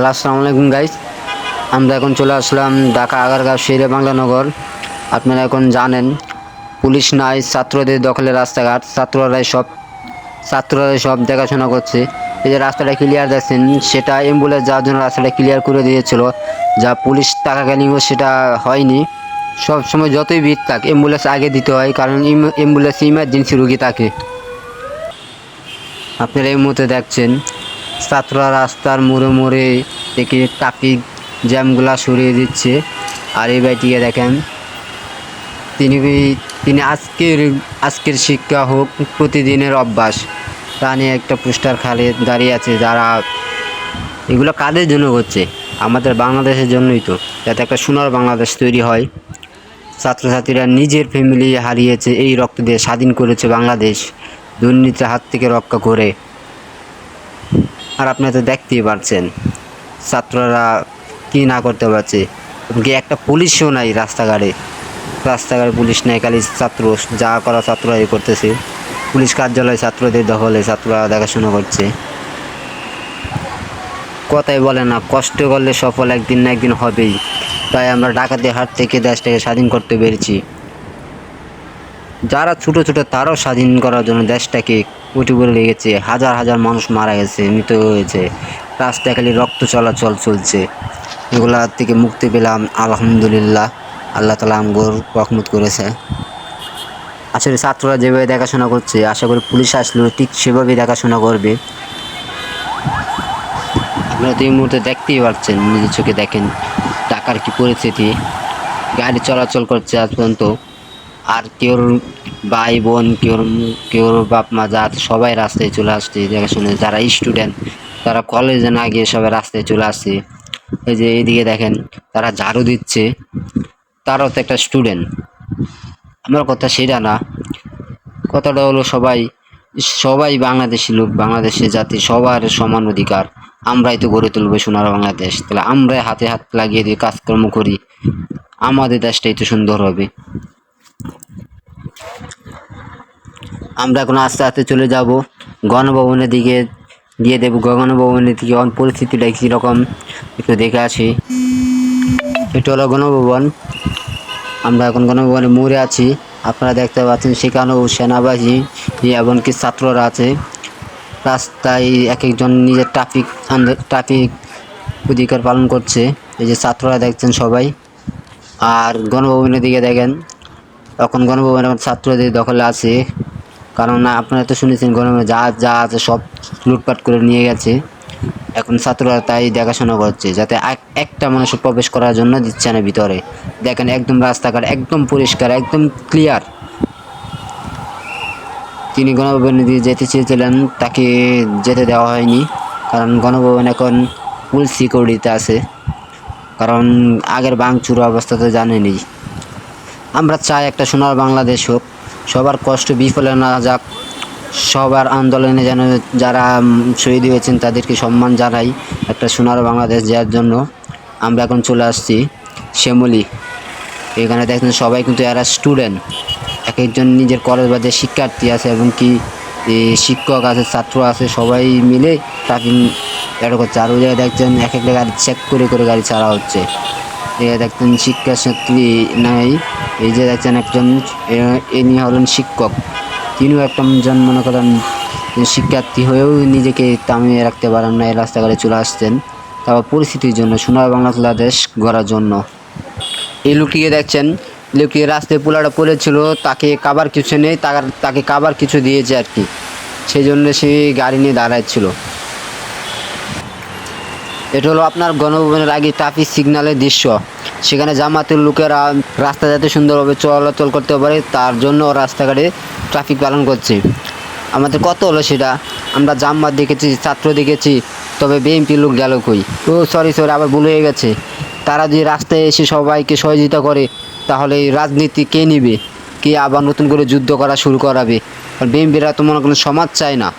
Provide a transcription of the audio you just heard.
Hello, আসসালামু আলাইকুম guys আমরা এখন চলে আসলাম ঢাকা আগারগাঁও শেরে বাংলা নগর। আপনারা এখন জানেন, পুলিশ নাই, ছাত্রদের দখলে রাস্তাঘাট, ছাত্ররাই সব ছাত্ররাই সব দেখাশোনা করছে। এই যে রাস্তাটা ক্লিয়ার দেখছেন, সেটা অ্যাম্বুলেন্স যাওয়ার জন্য রাস্তাটা ক্লিয়ার করে দিয়েছিল। যা পুলিশ থাকাকালীনও সেটা হয়নি। সব সময় যতই ভিড় থাক অ্যাম্বুলেন্স আগে দিতে হয়, কারণ অ্যাম্বুলেন্স ইমার্জেন্সি রুগী থাকে। আপনারা এই মুহূর্তে দেখছেন ছাত্ররা রাস্তার মোড়ে মোড়ে থেকে ট্রাফিক জ্যামগুলা সরিয়ে দিচ্ছে। আর এই ভাইটিকে দেখেন, তিনি তিনি আজকের আজকের শিক্ষা হোক, প্রতিদিনের অভ্যাস। তা নিয়ে একটা পোস্টার খালে দাঁড়িয়ে আছে, যারা এগুলো কাদের জন্য হচ্ছে? আমাদের বাংলাদেশের জন্যই তো, যাতে একটা সোনার বাংলাদেশ তৈরি হয়। ছাত্রছাত্রীরা নিজের ফ্যামিলি হারিয়েছে, এই রক্ত দিয়ে স্বাধীন করেছে বাংলাদেশ। দুর্নীতির হাত থেকে রক্ষা করে। আর আপনারা তো দেখতেই পারছেন। ছাত্ররা কী না করতে পারছে। এমনকি একটা পুলিশও নাই রাস্তাঘাটে। রাস্তাঘাটে পুলিশ নেই, খালি ছাত্র, যা করা ছাত্ররাই করতেছে। পুলিশ কার্যালয় ছাত্রদের দখলে ছাত্ররা দেখাশোনা করছে। কথাই বলে না, কষ্ট করলে সফল একদিন না একদিন হবেই। তাই আমরা ডাকাতি হাট থেকে দেশটাকে স্বাধীন করতে পেরেছি। যারা ছোট ছোট তারাও স্বাধীন করার জন্য দেশটাকে উঠে পড়ে লেগেছে, হাজার হাজার মানুষ মারা গেছে, মৃত হয়েছে রাস্তায় খালি রক্ত চলাচল চলছে। এগুলা থেকে মুক্তি পেলাম, আলহামদুলিল্লাহ। আল্লাহ তালা আমগর রহমত করেছে। আসলে ছাত্ররা যেভাবে দেখাশোনা করছে, আশা করি পুলিশ আসলেও ঠিক সেভাবেই দেখাশোনা করবে। আপনারা তো এই মুহূর্তে দেখতেই পারছেন, নিজের চোখে দেখেন টাকার কি পরিস্থিতি। গাড়ি চলাচল করছে আজ পর্যন্ত। আর কেউর ভাই বোন, কেউর কেউর বাপ মা আছে সবাই রাস্তায় চলে আসছে দেখে শুনে। যারা স্টুডেন্ট তারা কলেজে না গিয়ে সবাই রাস্তায় চলে আসছে। এই যে এইদিকে দেখেন, তারা ঝাড়ু দিচ্ছে। তারাও তো একটা স্টুডেন্ট আমার কথা সেটা না। কথাটা হলো সবাই সবাই বাংলাদেশি লোক বাংলাদেশের জাতি, সবার সমান অধিকার। আমরাই তো গড়ে তুলবো সোনার বাংলাদেশ। তাহলে আমরাই হাতে হাত লাগিয়ে দিয়ে কাজকর্ম করি। আমাদের দেশটাই তো সুন্দর হবে। আমরা এখন আস্তে আস্তে চলে যাব গণভবনের দিকে। দিয়ে দেবো গণভবনের দিকে পরিস্থিতিটা কীরকম একটু দেখে আসি। এটা হলো গণভবন। আমরা এখন গণভবনে মোড়ে আছি। আপনারা দেখতে পাচ্ছেন সেখানেও সেনাবাহিনী এমনকি ছাত্ররা আছে। রাস্তায় এক একজন নিজের ট্রাফিক ট্রাফিক অধিকার পালন করছে। এই যে ছাত্ররা দেখছেন সবাই। আর গণভবনের দিকে দেখেন এখন গণভবন এখন ছাত্রদের দখলে আছে। কারণ আপনারা তো শুনেছেন গণভবনে যা যা আছে সব লুটপাট করে নিয়ে গেছে। এখন ছাত্ররা তাই দেখাশোনা করছে, যাতে এক- একটা মানুষ প্রবেশ করার জন্য দিচ্ছে না ভিতরে। দেখেন একদম রাস্তাঘাট একদম পরিষ্কার, একদম ক্লিয়ার তিনি গণভবনে দিয়ে যেতে চেয়েছিলেন, তাকে যেতে দেওয়া হয়নি। কারণ গণভবন এখন ফুল সিকিউরিটিতে আছে। কারণ আগের ভাঙচুর অবস্থা তো জানেনই। আমরা চাই একটা সোনার বাংলাদেশ হোক। সবার কষ্ট বিফলে না যাক। সবার আন্দোলনে যেন যারা শহীদ হয়েছেন তাদেরকে সম্মান জানাই একটা সোনার বাংলাদেশ দেওয়ার জন্য। আমরা এখন চলে আসছি শ্যামলি। এখানে দেখছেন সবাই কিন্তু এরা স্টুডেন্ট এক একজন নিজের কলেজ বাদে শিক্ষার্থী আছে এবং কি শিক্ষক আছে, ছাত্র আছে, সবাই মিলে ট্রাফিক এটা করছে। আর ওই জায়গায় দেখছেন, এক একটা গাড়ি চেক করে করে গাড়ি চালা হচ্ছে। যে দেখছেন শিক্ষার্থী নাই। এই যে দেখছেন একজন ইনি হলেন শিক্ষক। তিনিও একটা জন মনে করেন শিক্ষার্থী হয়েও নিজেকে তামিয়ে রাখতে পারেন না এই রাস্তাঘাটে চলে আসছেন। তারপর পরিস্থিতির জন্য সোনার বাংলাদেশ গড়ার জন্য। এই লোকটিকে দেখছেন, লোকটি রাস্তায় পোলাটা পড়েছিল, তাকে কাবার কিছু নেই তাকে কাবার কিছু দিয়েছে আর কি। সেই জন্য সে গাড়ি নিয়ে দাঁড়াচ্ছিল এটা হলো আপনার গণভবনের আগে ট্রাফিক সিগন্যালের দৃশ্য। সেখানে জামাতের লোকেরা রাস্তা যাতে সুন্দরভাবে চলাচল করতে পারে, তার জন্য রাস্তাঘাটে ট্রাফিক পালন করছে। আমাদের কত হলো সেটা? আমরা জামাত দেখেছি, ছাত্র দেখেছি, তবে বিএনপি লোক গেল কই? ও সরি সরি আবার ভুল হয়ে গেছে। তারা যদি রাস্তায় এসে সবাইকে সহযোগিতা করে, তাহলে রাজনীতি কে নিবে? কে আবার নতুন করে যুদ্ধ করা শুরু করাবে? আর বিএনপিরা তো মনে করেন সমাজ চায় না।